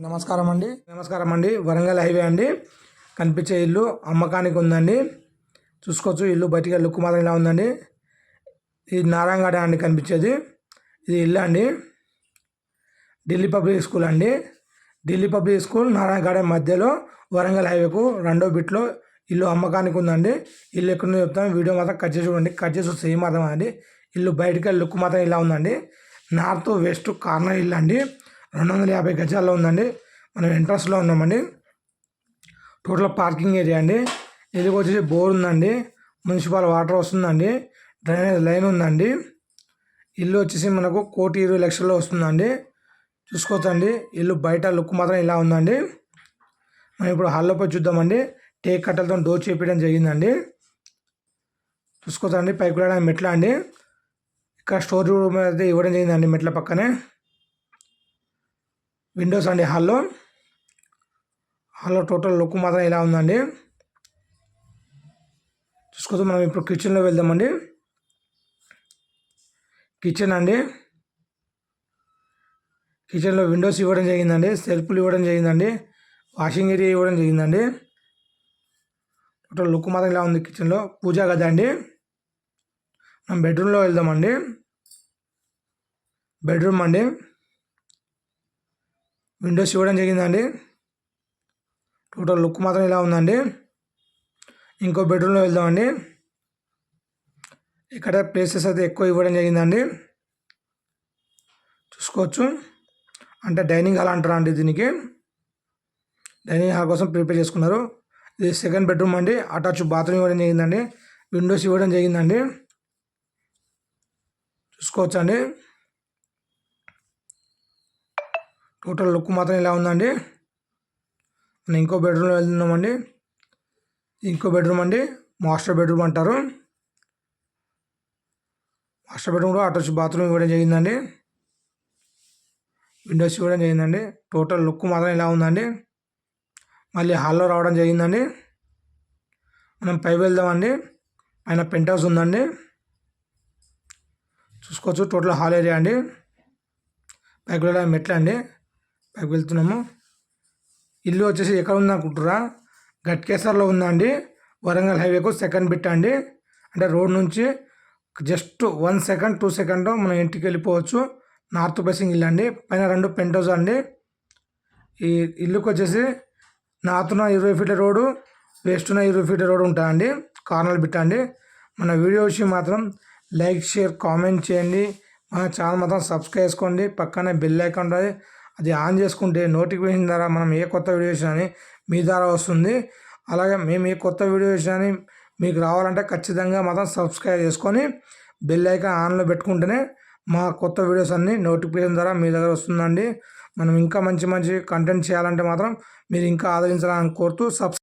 నమస్కారం అండి. నమస్కారం అండి. వరంగల్ హైవే అండి. కనిపించే ఇల్లు అమ్మకానికి ఉందండి. చూసుకోవచ్చు ఇల్లు బయటికి లుక్ మాత్రం ఇలా ఉందండి. ఇది నారాయణగడ అండి కనిపించేది. ఇది ఇల్లు అండి. ఢిల్లీ పబ్లిక్ స్కూల్ అండి. ఢిల్లీ పబ్లిక్ స్కూల్ నారాయణగడ మధ్యలో వరంగల్ హైవేకు రెండో బిట్లో ఇల్లు అమ్మకానికి ఉందండి. ఇల్లు ఎక్కడ చెప్తాను. వీడియో మాత్రం కట్ చేసి చూడండి. కట్ చేసి సేమ్ మాత్రం అండి ఇల్లు బయటికి లుక్ మాత్రం ఇలా ఉందండి. నార్త్ వెస్ట్ కార్నర్ ఇల్లు అండి. రెండు వందల యాభై గజాల్లో ఉందండి. మనం ఎంట్రన్స్లో ఉన్నామండి. టోటల్ పార్కింగ్ ఏరియా అండి. ఎదుగు వచ్చేసి బోర్ ఉందండి. మున్సిపల్ వాటర్ వస్తుందండి డ్రైనేజ్ లైన్ ఉందండి. ఇల్లు వచ్చేసి మనకు కోటి ఇరవై లక్షల్లో వస్తుందండి. చూసుకోవచ్చండి. ఇల్లు బయట లుక్ మాత్రం ఇలా ఉందండి. మనం ఇప్పుడు హాల్లోపై చూద్దామండి. టేక్ కట్టలతో డోర్ చేపించడం జరిగిందండి. చూసుకోవచ్చండి. పైకి వెళ్ళడానికి మెట్ల అండి. ఇక్కడ స్టోర్ రూమ్ అయితే ఇవ్వడం జరిగిందండి మెట్ల పక్కనే. విండోస్ అండి హాల్లో. హాల్లో టోటల్ లుక్ మాత్రం ఇలా ఉందండి. చూసుకోవచ్చు మనం ఇప్పుడు కిచెన్లో వెళ్దామండి. కిచెన్ అండి. కిచెన్లో విండోస్ ఇవ్వడం జరిగిందండి. సెల్ఫ్లు ఇవ్వడం జరిగిందండి. వాషింగ్ ఏరియా ఇవ్వడం జరిగిందండి. టోటల్ లుక్ మాత్రం ఇలా ఉంది కిచెన్లో. పూజా గది అండి. మనం బెడ్రూమ్లో వెళ్దామండి. బెడ్రూమ్ అండి. విండోస్ ఇవ్వడం జరిగిందండి. టోటల్ లుక్ మాత్రం ఇలా ఉందండి. ఇంకో బెడ్రూమ్లో వెళ్దామండి. ఇక్కడ ప్లేసెస్ అయితే ఎక్కువ ఇవ్వడం జరిగిందండి. చూసుకోవచ్చు. అంటే డైనింగ్ హాల్ అంటారా అండి దీనికి? డైనింగ్ హాల్ కోసం ప్రిపేర్ చేసుకున్నారు. ఇది సెకండ్ బెడ్రూమ్ అండి. అటాచ్ బాత్రూమ్ ఇవ్వడం జరిగిందండి. విండోస్ ఇవ్వడం జరిగిందండి. చూసుకోవచ్చు అండి టోటల్ లుక్ మాత్రం ఇలా ఉందండి. మనం ఇంకో బెడ్రూమ్లో వెళ్తున్నామండి. ఇంకో బెడ్రూమ్ అండి. మాస్టర్ బెడ్రూమ్ అంటారు. మాస్టర్ బెడ్రూమ్ కూడా అటాచ్ బాత్రూమ్ ఇవ్వడం జరిగిందండి. విండోస్ ఇవ్వడం జరిగిందండి. టోటల్ లుక్ మాత్రం ఇలా ఉందండి. మళ్ళీ హాల్లో రావడం జరిగిందండి. మనం పై వెళ్దామండి. ఆయన పెంట్ హౌస్ ఉందండి. చూసుకోవచ్చు. టోటల్ హాల్ ఏరియా అండి. పైకి వెళ్ళడానికి మెట్ల అండి. పైకి వెళ్తున్నాము. ఇల్లు వచ్చేసి ఎక్కడ ఉందనుకుంటురా గట్కేసర్లో ఉందండి వరంగల్ హైవేకు సెకండ్ బిట్ అండి. అంటే రోడ్ నుంచి just one second two second మనం ఇంటికి వెళ్ళిపోవచ్చు. నార్త్ ఫేసింగ్ ఇల్లు అండి. పైన రెండు పెంటోస్ అండి. ఈ ఇల్లుకి వచ్చేసి నార్త్న ఇరవై ఫీట్ల రోడ్డు వెస్ట్న ఇరవై ఫీట్ల రోడ్డు ఉంటాయండి. కార్నర్ బిట్ అండి. మన వీడియో విషయం మాత్రం లైక్ షేర్ కామెంట్ చేయండి. మన ఛానల్ మాత్రం సబ్స్క్రైబ్ చేసుకోండి. పక్కనే బెల్ ఐకాన్ ఉంటుంది. అది ఆన్ చేసుకుంటే నోటిఫికేషన్ ద్వారా మనం ఏ కొత్త వీడియోస్ అని మీ ద్వారా వస్తుంది. అలాగే మేము ఏ కొత్త వీడియోస్ అని మీకు రావాలంటే ఖచ్చితంగా మాత్రం సబ్స్క్రైబ్ చేసుకొని బెల్ ఐకాన్ ఆన్లో పెట్టుకుంటేనే మా కొత్త వీడియోస్ అన్నీ నోటిఫికేషన్ ద్వారా మీ దగ్గర వస్తుందండి. మనం ఇంకా మంచి మంచి కంటెంట్ చేయాలంటే మాత్రం మీరు ఇంకా ఆదరించాలని కోరుతూ సబ్స్